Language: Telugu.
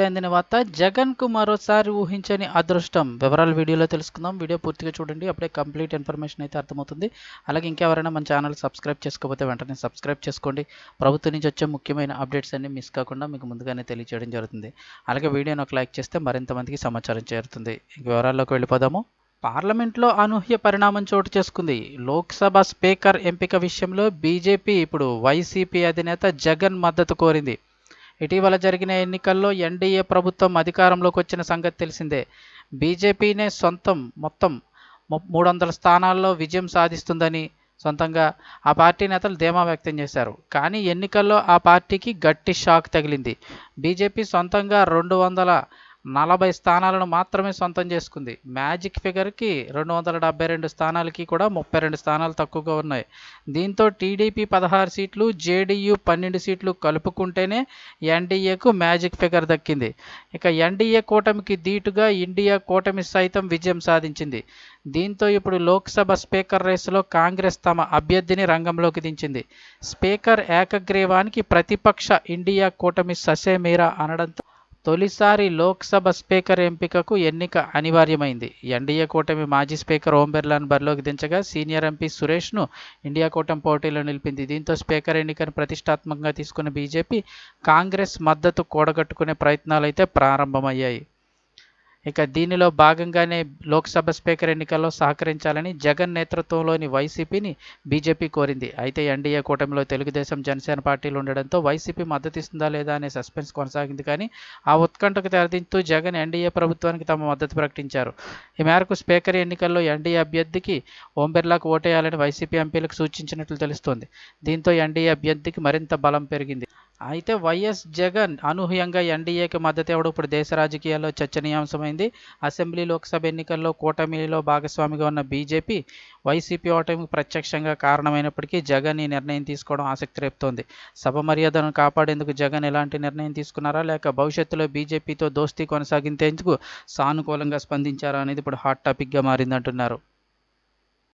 ఇప్పుడే అందిన వార్త జగన్కు మరోసారి ఊహించని అదృష్టం. వివరాలు వీడియోలో తెలుసుకుందాం. వీడియో పూర్తిగా చూడండి. అప్పుడే కంప్లీట్ ఇన్ఫర్మేషన్ అయితే అర్థమవుతుంది. అలాగే ఇంకెవరైనా మన ఛానల్ సబ్స్క్రైబ్ చేసుకోకపోతే వెంటనే సబ్స్క్రైబ్ చేసుకోండి. ప్రభుత్వం నుంచి వచ్చే ముఖ్యమైన అప్డేట్స్ అన్ని మిస్ కాకుండా మీకు ముందుగానే తెలియజేయడం జరుగుతుంది. అలాగే వీడియోని ఒక లైక్ చేస్తే మరింత మందికి సమాచారం చేరుతుంది. ఇంక వివరాల్లోకి వెళ్ళిపోదాము. పార్లమెంట్లో అనూహ్య పరిణామం చోటు చేసుకుంది. లోక్సభ స్పీకర్ ఎంపిక విషయంలో బీజేపీ ఇప్పుడు వైసీపీ అధినేత జగన్ మద్దతు కోరింది. ఇటీవల జరిగిన ఎన్నికల్లో ఎన్డీఏ ప్రభుత్వం అధికారంలోకి వచ్చిన సంగతి తెలిసిందే. బీజేపీనే సొంతం మొత్తం మూడు వందల స్థానాల్లో విజయం సాధిస్తుందని సొంతంగా ఆ పార్టీ నేతలు ధీమా వ్యక్తం చేశారు. కానీ ఎన్నికల్లో ఆ పార్టీకి గట్టి షాక్ తగిలింది. బీజేపీ సొంతంగా రెండు వందల నలభై స్థానాలను మాత్రమే సొంతం చేసుకుంది. మ్యాజిక్ ఫిగర్కి రెండు వందల డెబ్బై రెండు స్థానాలకి కూడా ముప్పై రెండు స్థానాలు తక్కువగా ఉన్నాయి. దీంతో టీడీపీ పదహారు సీట్లు జేడీయూ పన్నెండు సీట్లు కలుపుకుంటేనే ఎన్డీఏకు మ్యాజిక్ ఫిగర్ దక్కింది. ఇక ఎన్డీఏ కూటమికి ధీటుగా ఇండియా కూటమి సైతం విజయం సాధించింది. దీంతో ఇప్పుడు లోక్సభ స్పీకర్ రేసులో కాంగ్రెస్ తమ అభ్యర్థిని రంగంలోకి దించింది. స్పీకర్ ఏకగ్రీవానికి ప్రతిపక్ష ఇండియా కూటమి ససేమీరా అనడంతో తొలిసారి లోక్సభ స్పీకర్ ఎంపికకు ఎన్నిక అనివార్యమైంది. ఎన్డీఏ కూటమి మాజీ స్పీకర్ ఓం బిర్లాను బరిలోకి దించగా సీనియర్ ఎంపీ సురేష్ను ఇండియా కూటమి పోటీలో నిలిపింది. దీంతో స్పీకర్ ఎన్నికను ప్రతిష్టాత్మకంగా తీసుకున్న బీజేపీ కాంగ్రెస్ మద్దతు కూడగట్టుకునే ప్రయత్నాలు అయితే ప్రారంభమయ్యాయి. ఇక దీనిలో భాగంగానే లోక్సభ స్పీకర్ ఎన్నికల్లో సహకరించాలని జగన్ నేతృత్వంలోని వైసీపీని బీజేపీ కోరింది. అయితే ఎన్డీఏ కూటమిలో తెలుగుదేశం జనసేన పార్టీలు ఉండడంతో వైసీపీ మద్దతు ఇస్తుందా లేదా అనే సస్పెన్స్ కొనసాగింది. కానీ ఆ ఉత్కంఠకు తెరదింతూ జగన్ ఎన్డీఏ ప్రభుత్వానికి తమ మద్దతు ప్రకటించారు. ఈ మేరకు స్పీకర్ ఎన్నికల్లో ఎన్డీఏ అభ్యర్థికి ఓం బిర్లాకు ఓటేయాలని వైసీపీ ఎంపీలకు సూచించినట్లు తెలుస్తోంది. దీంతో ఎన్డీఏ అభ్యర్థికి మరింత బలం పెరిగింది. అయితే వైఎస్ జగన్ అనూహ్యంగా ఎన్డీఏకి మద్దతు ఇవ్వడం ఇప్పుడు దేశ రాజకీయాల్లో చర్చనీయాంశమైంది. అసెంబ్లీ లోక్సభ ఎన్నికల్లో కూటమిలో భాగస్వామిగా ఉన్న బీజేపీ వైసీపీ ఓటమికి ప్రత్యక్షంగా కారణమైనప్పటికీ జగన్ ఈ నిర్ణయం తీసుకోవడం ఆసక్తి రేపుతోంది. సభ మర్యాదను కాపాడేందుకు జగన్ ఎలాంటి నిర్ణయం తీసుకున్నారా? లేక భవిష్యత్తులో బీజేపీతో దోస్తీ కొనసాగించేందుకు సానుకూలంగా స్పందించారా అనేది ఇప్పుడు హాట్ టాపిక్గా మారిందంటున్నారు.